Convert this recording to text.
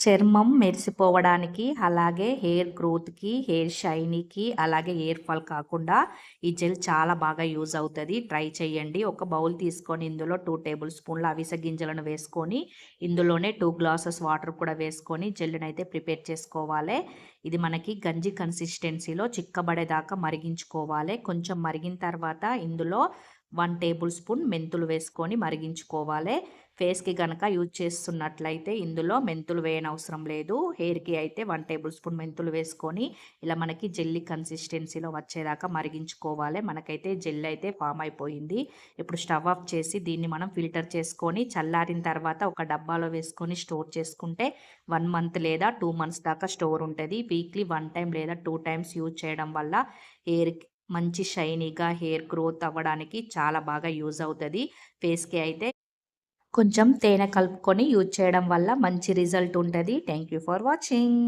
చర్మం మెరిసిపోవడానికి అలాగే హెయిర్ గ్రోత్కి హెయిర్ షైనీకి అలాగే హెయిర్ ఫాల్ కాకుండా ఈ జెల్ చాలా బాగా యూజ్ అవుతుంది. ట్రై చేయండి ఒక బౌల్ తీసుకొని ఇందులో టూ టేబుల్ స్పూన్ల అవిసె గింజలను వేసుకొని ఇందులోనే టూ గ్లాసెస్ వాటర్ కూడా వేసుకొని జెల్ని అయితే ప్రిపేర్ చేసుకోవాలి. ఇది మనకి గంజి కన్సిస్టెన్సీలో చిక్కబడేదాకా మరిగించుకోవాలి. కొంచెం మరిగిన తర్వాత ఇందులో వన్ టేబుల్ స్పూన్ మెంతులు వేసుకొని మరిగించుకోవాలి. ఫేస్కి కనుక యూజ్ చేస్తున్నట్లయితే ఇందులో మెంతులు వేయనవసరం లేదు. హెయిర్కి అయితే వన్ టేబుల్ స్పూన్ మెంతులు వేసుకొని ఇలా మనకి జెల్లీ కన్సిస్టెన్సీలో వచ్చేదాకా మరిగించుకోవాలి. మనకైతే జెల్ అయితే ఫామ్ అయిపోయింది. ఇప్పుడు స్టవ్ ఆఫ్ చేసి దీన్ని మనం ఫిల్టర్ చేసుకొని చల్లారిన తర్వాత ఒక డబ్బాలో వేసుకొని స్టోర్ చేసుకుంటే వన్ మంత్ లేదా టూ మంత్స్ దాకా స్టోర్ ఉంటుంది. వీక్లీ వన్ టైం లేదా టూ టైమ్స్ యూజ్ చేయడం వల్ల హెయిర్కి మంచి షైనీగా హెయిర్ గ్రోత్ అవ్వడానికి చాలా బాగా యూజ్ అవుతుంది. ఫేస్కి అయితే కొంచెం తేనె కలుపుకొని యూజ్ చేయడం వల్ల మంచి రిజల్ట్ ఉంటుంది. Thank you for watching.